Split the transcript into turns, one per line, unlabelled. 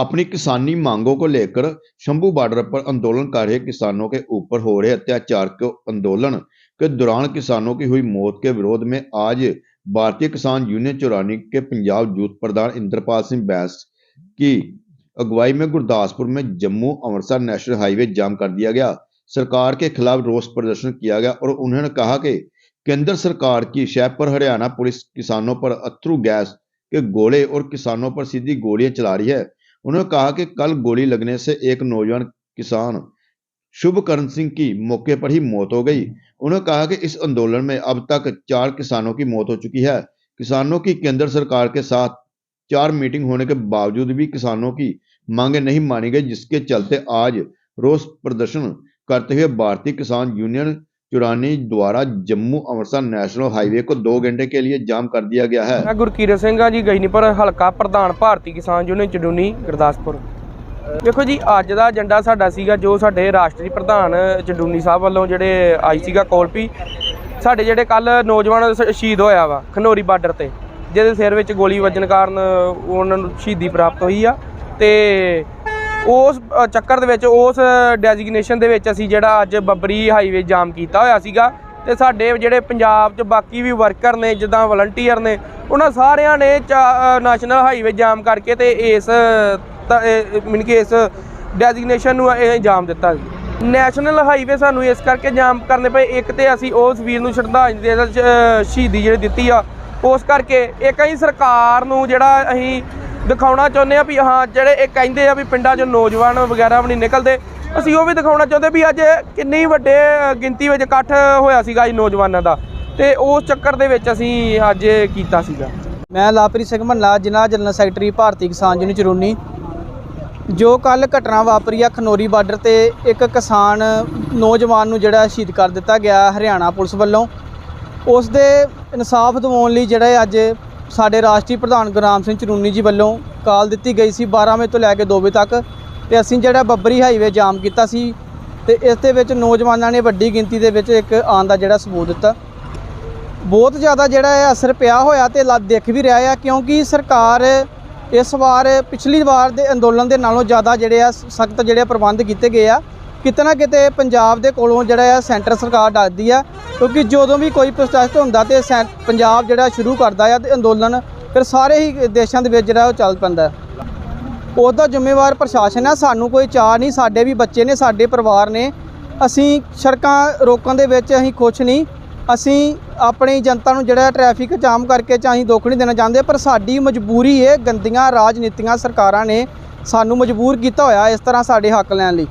अपनी किसानी मांगों को लेकर शंभू बॉर्डर पर आंदोलन कर रहे किसानों के ऊपर हो रहे अत्याचार को आंदोलन के दौरान किसानों की हुई मौत के विरोध में आज भारतीय किसान यूनियन चौरानी के पंजाब यूथ प्रधान इंद्रपाल सिंह बैस की अगुवाई में गुरदासपुर में जम्मू अमृतसर नेशनल हाईवे जाम कर दिया गया। सरकार के खिलाफ रोष प्रदर्शन किया गया और उन्होंने कहा कि केंद्र सरकार की शह पर हरियाणा पुलिस किसानों पर अथरू गैस के गोले और किसानों पर सीधी गोलियाँ चला रही है। उन्होंने कहा कि कल गोली लगने से एक नौजवान किसान शुभकरण सिंह की मौके पर ही मौत हो गई। उन्होंने कहा कि इस आंदोलन में अब तक चार किसानों की मौत हो चुकी है। किसानों की केंद्र सरकार के साथ चार मीटिंग होने के बावजूद भी किसानों की मांगे नहीं मानी गई, जिसके चलते आज रोष प्रदर्शन करते हुए भारतीय किसान यूनियन चुरानी द्वारा जम्मू अमृतसर नेशनल हाईवे को दो घंटे के लिए जाम कर दिया गया है
ਮੈਂ ਗੁਰਕੀਰਤ ਸਿੰਘ ਆ ਜੀ ਗਜਨੀਪੁਰ ਹਲਕਾ ਪ੍ਰਧਾਨ ਭਾਰਤੀ ਕਿਸਾਨ ਯੂਨੀਅਨ ਚਡੂਨੀ ਗੁਰਦਾਸਪੁਰ ਦੇਖੋ ਜੀ ਅੱਜ ਦਾ ਏਜੰਡਾ ਸਾਡਾ ਸੀਗਾ ਜੋ ਸਾਡੇ ਰਾਸ਼ਟਰੀ ਪ੍ਰਧਾਨ ਚਡੂਨੀ ਸਾਹਿਬ ਵੱਲੋਂ ਜਿਹੜੇ ਆਈ ਸੀਗਾ ਕੋਲਪੀ ਸਾਡੇ ਜਿਹੜੇ ਕੱਲ ਨੌਜਵਾਨ ਸ਼- ਸ਼ਹੀਦ ਹੋਇਆ ਵਾ ਖਨੋਰੀ ਬਾਰਡਰ ਤੇ ਜਿਹਦੇ ਸਿਰ ਵਿੱਚ ਗੋਲੀ ਵੱਜਣ ਕਾਰਨ ਉਹਨਾਂ ਨੂੰ ਸ਼ਹੀਦੀ ਪ੍ਰਾਪਤ ਹੋਈ ਆ ਤੇ ਉਸ ਚੱਕਰ ਦੇ ਵਿੱਚ, ਉਸ ਡੈਜ਼ਿਗਨੇਸ਼ਨ ਦੇ ਵਿੱਚ ਅਸੀਂ ਜਿਹੜਾ ਅੱਜ ਬੱਬਰੀ ਹਾਈਵੇ ਜਾਮ ਕੀਤਾ ਹੋਇਆ ਸੀਗਾ ਤੇ ਸਾਡੇ ਜਿਹੜੇ ਪੰਜਾਬ 'ਚ ਬਾਕੀ ਵੀ ਵਰਕਰ ਨੇ, ਜਿੱਦਾਂ ਵਲੰਟੀਅਰ ਨੇ, ਉਹਨਾਂ ਸਾਰਿਆਂ ਨੇ ਨੈਸ਼ਨਲ ਹਾਈਵੇ ਜਾਮ ਕਰਕੇ ਤੇ ਇਸ ਮੀਨ ਕਿ ਇਸ ਡੈਜ਼ਿਗਨੇਸ਼ਨ ਨੂੰ ਇਹ ਜਾਮ ਦਿੱਤਾ ਸੀ। ਨੈਸ਼ਨਲ ਹਾਈਵੇ ਸਾਨੂੰ ਇਸ ਕਰਕੇ ਜਾਮ ਕਰਨੇ ਪਏ, ਇੱਕ ਤੇ ਅਸੀਂ ਉਸ ਵੀਰ ਨੂੰ ਸ਼ਰਧਾਂਜਲੀ ਦੇ ਸ਼ਹੀਦੀ ਜਿਹੜੀ ਦਿੱਤੀ ਆ, ਉਸ ਕਰਕੇ ਇੱਕ ਅਸੀਂ ਸਰਕਾਰ ਨੂੰ ਜਿਹੜਾ ਅਸੀਂ ਦਿਖਾਉਣਾ ਚਾਹੁੰਦੇ ਆ ਵੀ ਹਾਂ, ਜਿਹੜੇ ਇਹ ਕਹਿੰਦੇ ਆ ਵੀ ਪਿੰਡਾਂ 'ਚ ਨੌਜਵਾਨ ਵਗੈਰਾ ਵੀ ਨਹੀਂ ਨਿਕਲਦੇ, ਅਸੀਂ ਉਹ ਵੀ ਦਿਖਾਉਣਾ ਚਾਹੁੰਦੇ ਵੀ ਅੱਜ ਕਿੰਨੀ ਵੱਡੇ ਗਿਣਤੀ ਵਿੱਚ ਇਕੱਠ ਹੋਇਆ ਸੀਗਾ ਜੀ ਨੌਜਵਾਨਾਂ ਦਾ ਤੇ ਉਸ ਚੱਕਰ ਦੇ ਵਿੱਚ ਅਸੀਂ ਅੱਜ ਕੀਤਾ ਸੀਗਾ।
ਮੈਂ ਲਾਪਰੀ ਸਿੰਘ ਮੰਨਾ ਜ਼ਿਲ੍ਹਾ ਜਨਰਲ ਸੈਕਟਰੀ ਭਾਰਤੀ ਕਿਸਾਨ ਯੂਨੀਅਨ ਚਰੂਨੀ। ਜੋ ਕੱਲ ਘਟਨਾ ਵਾਪਰੀ ਆ ਖਨੋਰੀ ਬਾਰਡਰ ਤੇ, ਇੱਕ ਕਿਸਾਨ ਨੌਜਵਾਨ ਨੂੰ ਜਿਹੜਾ ਸ਼ਹੀਦ ਕਰ ਦਿੱਤਾ ਗਿਆ ਹਰਿਆਣਾ ਪੁਲਿਸ ਵੱਲੋਂ। ਉਸ ਦੇ ਇਨਸਾਫ ਦਿਵਾਉਣ ਲਈ ਜਿਹੜਾ ਅੱਜ ਸਾਡੇ ਰਾਸ਼ਟਰੀ ਪ੍ਰਧਾਨ ਗੁਰਨਾਮ ਸਿੰਘ ਚਰੂਨੀ ਜੀ ਵੱਲੋਂ ਕਾਲ ਦਿੱਤੀ ਗਈ ਸੀ 12 ਵਜੇ ਤੋਂ ਲੈ ਕੇ 2 ਵਜੇ ਤੱਕ ਤੇ ਅਸੀਂ ਜਿਹੜਾ ਬੱਬਰੀ ਹਾਈਵੇ ਜਾਮ ਕੀਤਾ ਸੀ ਤੇ ਇਸ ਦੇ ਵਿੱਚ ਨੌਜਵਾਨਾਂ ਨੇ ਵੱਡੀ ਗਿਣਤੀ ਦੇ ਵਿੱਚ ਇੱਕ ਆਉਣ ਦਾ ਜਿਹੜਾ ਸਬੂਤ ਦਿੱਤਾ। ਬਹੁਤ ਜ਼ਿਆਦਾ ਜਿਹੜਾ ਹੈ ਅਸਰ ਪਿਆ ਹੋਇਆ ਤੇ ਦੇਖ ਵੀ ਰਿਹਾ ਆ ਕਿਉਂਕਿ ਸਰਕਾਰ ਇਸ ਵਾਰ ਪਿਛਲੀ ਵਾਰ ਦੇ ਅੰਦੋਲਨ ਦੇ ਨਾਲੋਂ ਜ਼ਿਆਦਾ ਜਿਹੜੇ ਆ ਸਖਤ ਜਿਹੜੇ ਪ੍ਰਬੰਧ ਕੀਤੇ ਗਏ ਆ। ਕਿਤੇ ਨਾ ਕਿਤੇ ਪੰਜਾਬ ਦੇ ਕੋਲੋਂ ਜਿਹੜਾ ਆ ਸੈਂਟਰ ਸਰਕਾਰ ਡਰਦੀ ਆ, ਕਿਉਂਕਿ ਜਦੋਂ ਵੀ ਕੋਈ ਪ੍ਰੋਟੈਸਟ ਹੁੰਦਾ ਤੇ ਸੈਂ- ਪੰਜਾਬ ਜਿਹੜਾ ਸ਼ੁਰੂ ਕਰਦਾ ਆ ਤੇ ਅੰਦੋਲਨ, ਫਿਰ ਸਾਰੇ ਹੀ ਦੇਸ਼ਾਂ ਦੇ ਵਿੱਚ ਜਿਹੜਾ ਉਹ ਚੱਲ ਪੈਂਦਾ। ਉਹਦਾ ਜ਼ਿੰਮੇਵਾਰ ਪ੍ਰਸ਼ਾਸਨ ਹੈ ਸਾਨੂੰ ਕੋਈ ਚਾਹ ਨਹੀਂ, ਸਾਡੇ ਵੀ ਬੱਚੇ ਨੇ, ਸਾਡੇ ਪਰਿਵਾਰ ਨੇ। ਅਸੀਂ ਸੜਕਾਂ ਰੋਕਣ ਦੇ ਵਿੱਚ ਅਸੀਂ ਖੁਸ਼ ਨਹੀਂ। ਅਸੀਂ ਆਪਣੀ ਜਨਤਾ ਨੂੰ ਜਿਹੜਾ ਟ੍ਰੈਫਿਕ ਜਾਮ ਕਰਕੇ ਚਾਹੀਂ ਦੁੱਖ ਨਹੀਂ ਦੇਣਾ ਚਾਹੁੰਦੇ, ਪਰ ਸਾਡੀ ਮਜਬੂਰੀ ਹੈ ਗੰਦੀਆਂ ਰਾਜਨੀਤੀਆਂ ਸਰਕਾਰਾਂ ਨੇ ਸਾਨੂੰ ਮਜਬੂਰ ਕੀਤਾ ਹੋਇਆ ਇਸ ਤਰ੍ਹਾਂ ਸਾਡੇ ਹੱਕ ਲੈਣ ਲਈ।